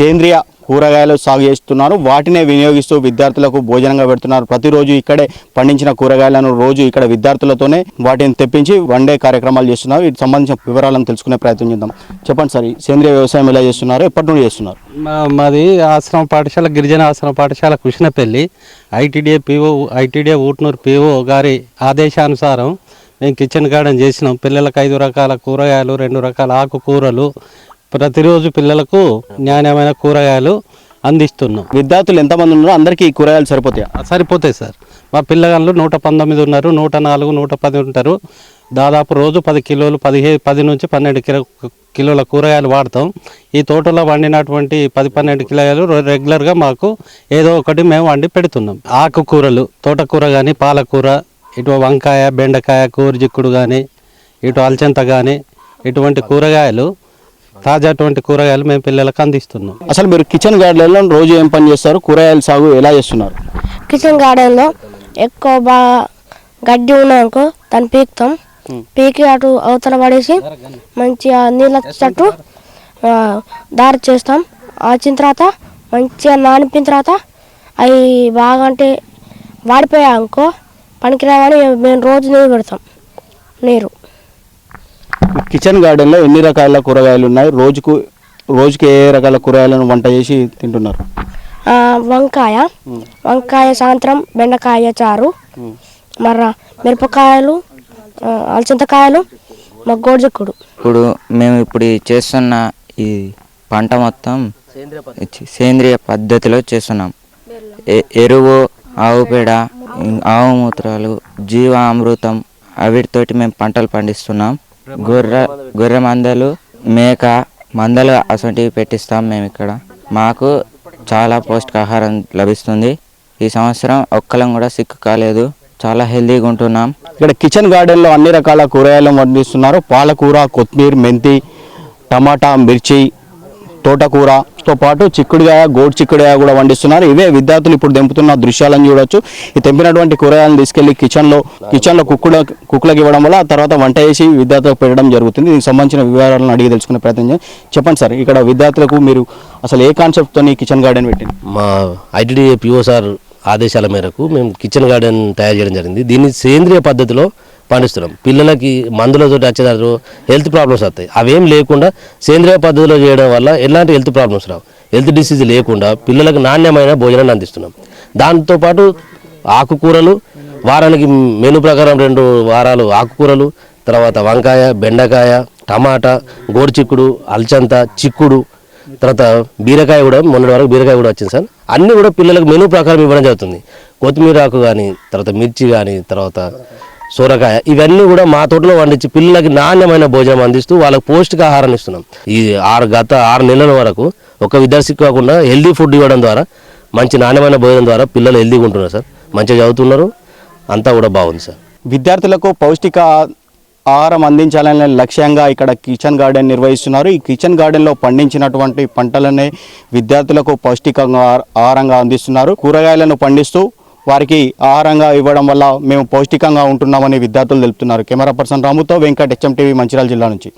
సేంద్రియ కూరగాయలు సాగు చేస్తున్నారు. వాటినే వినియోగిస్తూ విద్యార్థులకు భోజనంగా పెడుతున్నారు. ప్రతిరోజు ఇక్కడే పండించిన కూరగాయలను రోజు ఇక్కడ విద్యార్థులతోనే వాటిని తెప్పించి వన్ డే కార్యక్రమాలు చేస్తున్నారు. వీటికి సంబంధించిన వివరాలను తెలుసుకునే ప్రయత్నం చేద్దాం. చెప్పండి సార్ సేంద్రియ వ్యవసాయం ఎలా చేస్తున్నారు? ఎప్పటి నుండి చేస్తున్నారు? మాది ఆశ్రమ పాఠశాల గిరిజన ఆశ్రమ పాఠశాల Krishnapalli. ITDA PO ITDA Utnoor PO గారి ఆదేశానుసారం మేము కిచెన్ గార్డెన్ చేసినాం. పిల్లలకు ఐదు రకాల కూరగాయలు రెండు రకాల ఆకుకూరలు ప్రతిరోజు పిల్లలకు నాణ్యమైన కూరగాయలు అందిస్తున్నాం. విద్యార్థులు ఎంతమంది ఉన్నారో అందరికీ ఈ కూరగాయలు సరిపోతాయా? సరిపోతాయి సార్. మా పిల్లగాళ్ళు నూట పంతొమ్మిది ఉన్నారు నూట నాలుగు నూట పది ఉంటారు. దాదాపు రోజు పది కిలోలు పదిహే పది నుంచి పన్నెండు కిలో కిలోల కూరగాయలు వాడతాం. ఈ తోటలో వండినటువంటి పది పన్నెండు కిలోలు రెగ్యులర్గా మాకు ఏదో ఒకటి మేము వండి పెడుతున్నాం. ఆకుకూరలు తోటకూర కానీ పాలకూర ఇటు వంకాయ బెండకాయ కూరజిక్కుడు కానీ ఇటు అల్చంత కానీ ఇటువంటి కూరగాయలు తాజాటువంటి కూరగాయలు మేము పిల్లలకు అందిస్తున్నాం. అసలు మీరు కిచెన్ గార్డెన్లో రోజు ఏం పని చేస్తారు? కూరగాయల సాగు ఎలా చేస్తున్నారు? కిచెన్ గార్డెన్లో ఎక్కువ బాగా గడ్డి ఉన్నాయనుకో దాన్ని పీకుతాం. పీకి అటు అవతల పడేసి మంచిగా నీళ్ళు వచ్చేటట్టు ఆ, దారి చేస్తాం. వచ్చిన తర్వాత మంచిగా నానిపిన తర్వాత అవి బాగా అంటే వాడిపోయా అనుకో పనికిరావని మేము రోజు నీళ్ళు పెడతాం. నీరు. కిచెన్ గార్డెన్లో ఎన్ని రకాల కూరగాయలు ఉన్నాయి? రోజుకు రోజుకి ఏ రకాల కూరగాయలను వంట చేసి తింటున్నారు? ఆ, వంకాయ. వంకాయ సాయంత్రం బెండకాయ చారు. మర్ర మిరపకాయలు ఆ, అలసంతకాయలు మా ఇప్పుడు మేము ఇప్పుడు చేస్తున్న ఈ పంట మొత్తం సేంద్రియ పద్ధతిలో చేస్తున్నాం. ఎరువు ఆవు పేడ ఆవు మూత్రాలు జీవ అమృతం అవిటితోటి మేము పంటలు పండిస్తున్నాం. గొర్రె గొర్రె మందలు మేక మందలు అసంటివి పెట్టిస్తాం మేము ఇక్కడ. మాకు చాలా పౌష్టికాహారం లభిస్తుంది. ఈ సంవత్సరం ఒక్కలం కూడా సిక్కు కాలేదు. చాలా హెల్తీగా ఉంటున్నాం. ఇక్కడ కిచెన్ గార్డెన్లో అన్ని రకాల కూరగాయలు పండిస్తున్నారు. పాలకూర కొత్తిమీర మెంతి టమాటా మిర్చి తోటకూరతో పాటు చిక్కుడుగాయ గోడు చిక్కుడుగాయ కూడా వండిస్తున్నారు. ఇవే విద్యార్థులు ఇప్పుడు తెంపుతున్న దృశ్యాలను చూడొచ్చు. ఈ తెంపినటువంటి కూరగాయలను తీసుకెళ్ళి కిచెన్లో కిచెన్లో కుక్కుల కుక్కులకు ఇవ్వడం వల్ల తర్వాత వంట చేసి విద్యార్థులకు పెట్టడం జరుగుతుంది. దీనికి సంబంధించిన వివరాలను అడిగి తెలుసుకునే ప్రయత్నం చేయండి. చెప్పండి సార్ ఇక్కడ విద్యార్థులకు మీరు అసలు ఏ కాన్సెప్ట్తో కిచెన్ గార్డెన్ పెట్టింది? మా ఐటీడీఏ పిఓ సార్ ఆదేశాల మేరకు మేము కిచెన్ గార్డెన్ తయారు చేయడం జరిగింది. దీన్ని సేంద్రియ పద్ధతిలో పండిస్తున్నాం. పిల్లలకి మందులతో వచ్చేదారు హెల్త్ ప్రాబ్లమ్స్ వస్తాయి. అవేం లేకుండా సేంద్రియ పద్ధతిలో చేయడం వల్ల ఎలాంటి హెల్త్ ప్రాబ్లమ్స్ రావు. హెల్త్ డిసీజ్ లేకుండా పిల్లలకు నాణ్యమైన భోజనాన్ని అందిస్తున్నాం. దాంతోపాటు ఆకుకూరలు వారానికి మెను ప్రకారం రెండు వారాలు ఆకుకూరలు తర్వాత వంకాయ బెండకాయ టమాటా గోరుచిక్కుడు అల్చంత చిక్కుడు తర్వాత బీరకాయ కూడా మొన్నటి వరకు బీరకాయ కూడా వచ్చింది సార్. అన్నీ కూడా పిల్లలకు మెనూ ప్రకారం ఇవ్వడం జరుగుతుంది. కొత్తిమీర ఆకు కానీ తర్వాత మిర్చి కానీ తర్వాత సొరకాయ ఇవన్నీ కూడా మా తోటలో పండించి పిల్లలకి నాణ్యమైన భోజనం అందిస్తూ వాళ్ళకి పౌష్టికాహారాన్ని ఇస్తున్నాం. ఈ ఆరు గత ఆరు నెలల వరకు ఒక విద్యార్థి కాకుండా హెల్దీ ఫుడ్ ఇవ్వడం ద్వారా మంచి నాణ్యమైన భోజనం ద్వారా పిల్లలు హెల్దీగా ఉంటున్నారు సార్. మంచిగా చదువుతున్నారు. అంతా కూడా బాగుంది సార్. విద్యార్థులకు పౌష్టిక ఆహారం అందించాలనే లక్ష్యంగా ఇక్కడ కిచెన్ గార్డెన్ నిర్వహిస్తున్నారు. ఈ కిచెన్ గార్డెన్లో పండించినటువంటి పంటలనే విద్యార్థులకు పౌష్టికంగా ఆహారంగా అందిస్తున్నారు. కూరగాయలను పండిస్తూ వారికి ఆహారంగా ఇవ్వడం వల్ల మేము పౌష్టికంగా ఉంటున్నామని విద్యార్థులు తెలుపుతున్నారు. కెమెరా పర్సన్ రాముతో వెంకట్ హెచ్ఎం టీవీ మంచిర్యాల జిల్లా నుంచి.